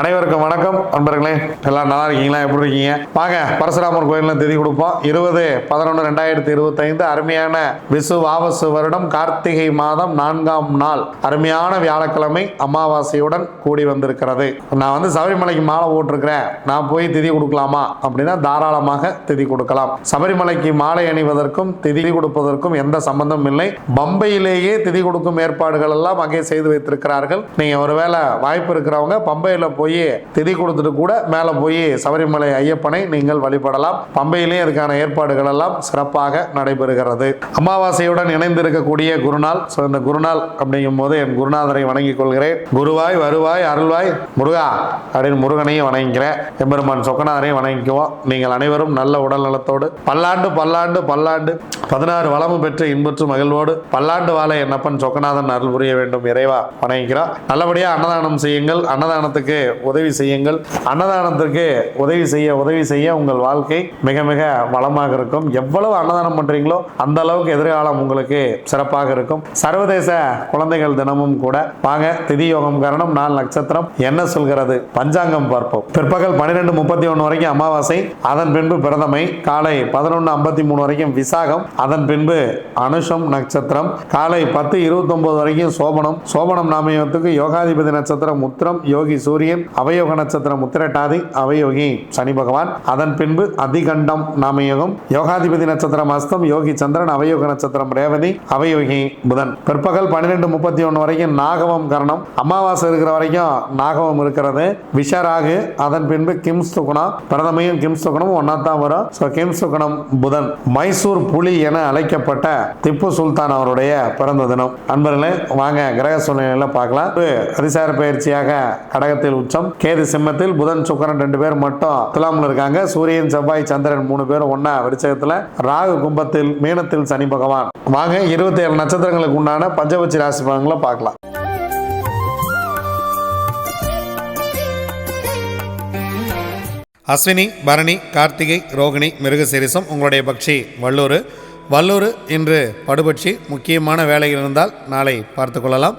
அனைவருக்கும் வணக்கம். நண்பர்களே எல்லாம் நல்லா இருக்கீங்களா? எப்படி இருக்கீங்க? வாங்க பரசுராமர் கோயிலில் திதி கொடுப்போம். இருபது பதினொன்று ரெண்டாயிரத்தி இருபத்தைந்து அருமையான விசு வாவசு வருடம் கார்த்திகை மாதம் நான்காம் நாள். அருமையான வியாழக்கிழமை அமாவாசையுடன் கூடி வந்திருக்கிறது. நான் வந்து சபரிமலைக்கு மாலை போட்டிருக்கிறேன். நான் போய் திதி கொடுக்கலாமா? அப்படின்னா தாராளமாக திதி கொடுக்கலாம். சபரிமலைக்கு மாலை அணிவதற்கும் திதி கொடுப்பதற்கும் எந்த சம்பந்தம் இல்லை. பம்பையிலேயே திதி கொடுக்கும் ஏற்பாடுகள் எல்லாம் அங்கே செய்து வைத்திருக்கிறார்கள். நீங்க ஒருவேளை வாய்ப்பு இருக்கிறவங்க பம்பையில் போய் திதி கொடுத்துட்டு கூட மேலே போய் சபரிமலை ஐயப்பனை நீங்கள் வழிபடலாம். பம்பையிலே இதற்கான ஏற்பாடுகள் எல்லாம் சிறப்பாக நடைபெறுகிறது. அமாவாசையுடன் இணைந்து இருக்கக்கூடிய குருநாள் ஸோ இந்த குருநாள் அப்படிங்கும் போது என் குருநாதரை வணங்கிக் கொள்கிறேன். குருவாய் வருவாய் அருள்வாய் முருகா அப்படின்னு முருகனையும் வணங்கிக்கிறேன். எம்பெருமான் சொக்கநாதரையும் வணங்கிக்குவோம். நீங்கள் அனைவரும் நல்ல உடல் நலத்தோடு பல்லாண்டு பல்லாண்டு பல்லாண்டு பதினாறு வளமும் பெற்று இன்புற்று மகிழ்வோடு பல்லாண்டு வாழ என்னப்பன் சொக்கநாதன் அருள் புரிய வேண்டும். இறைவா வணங்கிக்கிறோம். நல்லபடியாக அன்னதானம் செய்யுங்கள். அன்னதானத்துக்கு உதவி செய்யுங்கள். அன்னதானத்திற்கு உதவி செய்ய உதவி செய்ய உங்கள் வாழ்க்கை மிக மிக வளமாக இருக்கும். எவ்வளவு அன்னதானம் பண்றீங்களோ அந்த அளவுக்கு எதிர்காலம் உங்களுக்கு சிறப்பாக இருக்கும். சர்வதேச குழந்தைகள் தினமும் கூட வாங்க. திதி யோகம் காரணம் நாள் நட்சத்திரம். என்ன சொல்கிறது? பஞ்சாங்கம் பார்ப்போம். பிற்பகல் பன்னிரெண்டு முப்பத்தி ஒன்று வரைக்கும் அமாவாசை. அதன் பின்பு பிரதமை. காலை பதினொன்று ஐம்பத்தி மூணு வரைக்கும் விசாகம். அதன் பின்பு அனுஷம் நட்சத்திரம். காலை பத்து இருபத்தொன்பது வரைக்கும் சோபனம். சோபனம் நாமயத்துக்கு யோகாதிபதி நட்சத்திரம் உத்திரம். யோகி சூரியன். அவயோக நட்சத்திரம் உத்திரட்டாதி அவயோகி சனி பகவான். அதன் பின்பு அதிகண்டம் நாமயோகம். யோகாதிபதி நட்சத்திரம் அஸ்தம் யோகி சந்திரன் அவயோக நட்சத்திரம் ரேவதி அவயோகி புதன். பிற்பகல் பன்னிரெண்டு முப்பத்தி ஒன்று வரைக்கும் நாகவம் கரணம். அமாவாசை இருக்கிற வரைக்கும் நாகவம் இருக்கிறது. விஷராகு அதன் பின்பு கிம் சுகுணம் பிரதமையும் கிம் சுகுணம் ஒன்னா தான் வரும். ஸோ கிம் சுகுணம் புதன். மைசூர் புலி என அழைக்கப்பட்ட திப்பு சுல்தான் அவருடைய பிறந்த தினம். அன்பர்களே வாங்க கிரக சூழ்நிலையில பார்க்கலாம். அதிசார பயிற்சியாக கடகத்தில் உச்சம். கேது சிம்மத்தில் புதன் சுக்கரன் ரெண்டு பேர் மட்டும் துலாமில் இருக்காங்க. சூரியன் செவ்வாய் சந்திரன் மூணு பேரும் ஒன்னா விருச்சகத்தில். ராகு கும்பத்தில் மீனத்தில் சனி பகவான். வாங்க இருபத்தி ஏழு நட்சத்திரங்களுக்கு உண்டான பஞ்சபட்சி ராசி பலன்களை பார்க்கலாம். அஸ்வினி பரணி கார்த்திகை ரோகிணி மிருகசீரிசம் உங்களுடைய பக்ஷி வல்லூர். வல்லூர் இன்று படுபட்சி. முக்கியமான வேலைகள் இருந்தால் நாளை பார்த்து கொள்ளலாம்.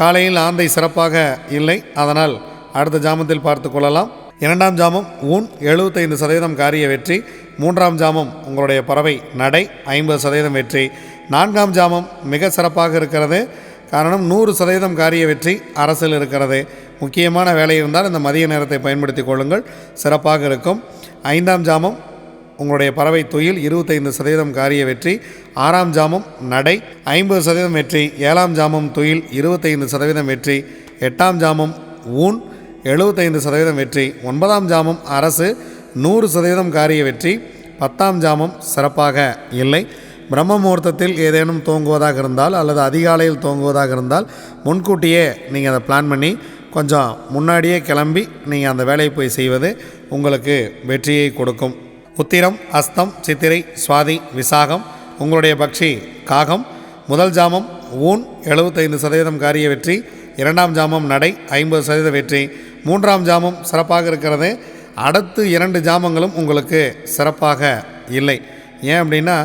காலையில் ஆந்தை சிறப்பாக இல்லை. அதனால் அடுத்த ஜாமத்தில் பார்த்து கொள்ளலாம். இரண்டாம் ஜாமம் ஊன் எழுபத்தைந்து சதவீதம் காரிய வெற்றி. மூன்றாம் ஜாமம் உங்களுடைய பறவை நடை ஐம்பது சதவீதம் வெற்றி. நான்காம் ஜாமம் மிக சிறப்பாக இருக்கிறது. காரணம் நூறு சதவீதம் காரிய வெற்றி அரசில் இருக்கிறது. முக்கியமான வேலை இருந்தால் இந்த மதிய நேரத்தை பயன்படுத்தி கொள்ளுங்கள். சிறப்பாக இருக்கும். ஐந்தாம் ஜாமம் உங்களுடைய பறவை துயில் இருபத்தைந்து சதவீதம் காரிய வெற்றி ஆறாம் ஜாமம் நடை ஐம்பது சதவீதம் வெற்றி ஏழாம் ஜாமம் துயில் இருபத்தைந்து சதவீதம் வெற்றி எட்டாம் ஜாமம் ஊன் எழுபத்தைந்து சதவீதம் வெற்றி ஒன்பதாம் ஜாமம் அரசு நூறு சதவீதம் காரிய வெற்றி பத்தாம் ஜாமம் சிறப்பாக இல்லை. பிரம்ம முகூர்த்தத்தில் ஏதேனும் தூங்குவதாக இருந்தால் அல்லது அதிகாலையில் தூங்குவதாக இருந்தால் முன்கூட்டியே நீங்கள் அதை பிளான் பண்ணி கொஞ்சம் முன்னாடியே கிளம்பி நீங்கள் அந்த வேலையை போய் செய்வது உங்களுக்கு வெற்றியை கொடுக்கும். உத்திரம் அஸ்தம் சித்திரை சுவாதி விசாகம் உங்களுடைய பக்ஷி காகம் முதல் ஜாமம் ஊன் எழுபத்தைந்து சதவீதம் காரிய வெற்றி இரண்டாம் ஜாமம் நடை ஐம்பது சதவீத வெற்றி மூன்றாம் ஜாமம் சிறப்பாக இருக்கிறது அடுத்து இரண்டு ஜாமங்களும் உங்களுக்கு சிறப்பாக இல்லை. ஏன் அப்படின்னா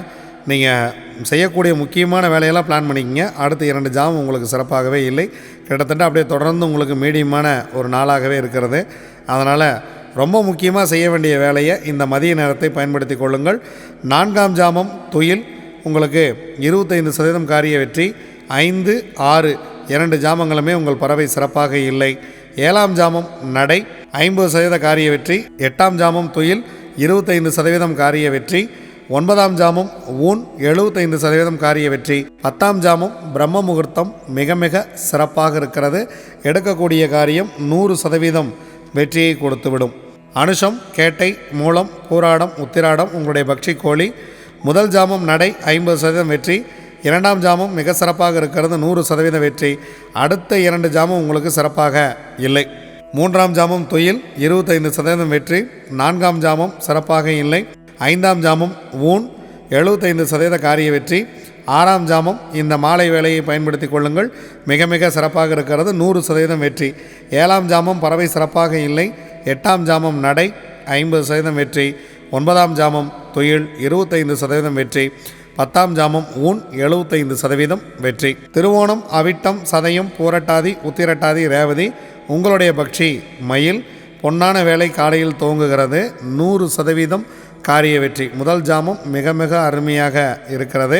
நீங்கள் செய்யக்கூடிய முக்கியமான வேலையெல்லாம் பிளான் பண்ணிக்கிங்க அடுத்த இரண்டு ஜாம் உங்களுக்கு சிறப்பாகவே இல்லை கிட்டத்தட்ட அப்படியே தொடர்ந்து உங்களுக்கு மீடியமான ஒரு நாளாகவே இருக்கிறது. அதனால் ரொம்ப முக்கியமாக செய்ய வேண்டிய வேலையை இந்த மதிய நேரத்தை பயன்படுத்தி கொள்ளுங்கள். நான்காம் ஜாமம் துயில். உங்களுக்கு இருபத்தைந்து சதவீதம் காரிய வெற்றி ஐந்து ஆறு இரண்டு ஜாமங்களுமே உங்கள் பறவை சிறப்பாக இல்லை. ஏழாம் ஜாமம் நடை. ஐம்பது சதவீத காரிய வெற்றி எட்டாம் ஜாமம் துயில். இருபத்தைந்து சதவீதம் காரிய வெற்றி ஒன்பதாம் ஜாமம் ஊன். எழுபத்தைந்து சதவீதம் காரிய வெற்றி. பத்தாம் ஜாமம் பிரம்ம முகூர்த்தம் மிக மிக சிறப்பாக இருக்கிறது. எடுக்கக்கூடிய காரியம் நூறு சதவீதம் வெற்றியை கொடுத்துவிடும். அனுஷம் கேட்டை மூலம் பூராடம் உத்திராடம் உங்களுடைய பக்ஷி கோழி. முதல் ஜாமம் நடை ஐம்பது சதவீதம் வெற்றி. இரண்டாம் ஜாமம் மிக சிறப்பாக இருக்கிறது நூறு சதவீத வெற்றி. அடுத்த இரண்டு ஜாமம் உங்களுக்கு சிறப்பாக இல்லை. மூன்றாம் ஜாமம் துயில் இருபத்தைந்து சதவீதம் வெற்றி. நான்காம் ஜாமம் சிறப்பாக இல்லை. ஐந்தாம் ஜாமம் ஊன் எழுபத்தைந்து சதவீத காரிய வெற்றி. ஆறாம் ஜாமம் இந்த மாலை வேலையை பயன்படுத்தி கொள்ளுங்கள். மிக மிக சிறப்பாக இருக்கிறது நூறு சதவீதம் வெற்றி. ஏழாம் ஜாமம் பறவை சிறப்பாக இல்லை. எட்டாம் ஜாமம் நடை ஐம்பது சதவீதம் வெற்றி ஒன்பதாம் ஜாமம் துயில் இருபத்தைந்து சதவீதம் வெற்றி பத்தாம் ஜாமம் ஊன் எழுபத்தைந்து சதவீதம் வெற்றி. திருவோணம் அவிட்டம் சதயம் பூரட்டாதி உத்திரட்டாதி ரேவதி உங்களுடைய பக்ஷி மயில் பொன்னான வேலை காலையில் துவங்குகிறது நூறு சதவீதம் காரிய வெற்றி. முதல் ஜாமம் மிக மிக அருமையாக இருக்கிறது.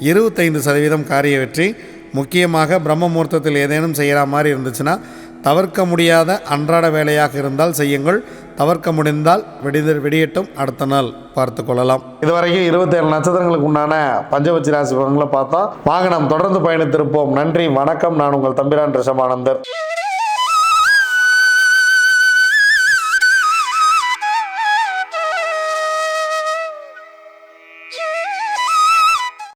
இருபத்தைந்து சதவீதம் காரிய வெற்றி. முக்கியமாக பிரம்ம முகூர்த்தத்தில் ஏதேனும் செய்கிற மாதிரி இருந்துச்சுன்னா தவிர்க்க முடியாத அன்றாட வேலையாக இருந்தால் செய்யுங்கள். தவிர்க்க முடிந்தால் வெடித வெடியட்டும். அடுத்த நாள் பார்த்து கொள்ளலாம். இதுவரைக்கும் இருபத்தேழு நட்சத்திரங்களுக்கு உண்டான பஞ்சபட்சி ராசி பலன்களை பார்த்தோம் வாங்க நாம் தொடர்ந்து பயணித்திருப்போம். நன்றி வணக்கம். நான் உங்கள் தம்பிரான் ரிஷபானந்தர்.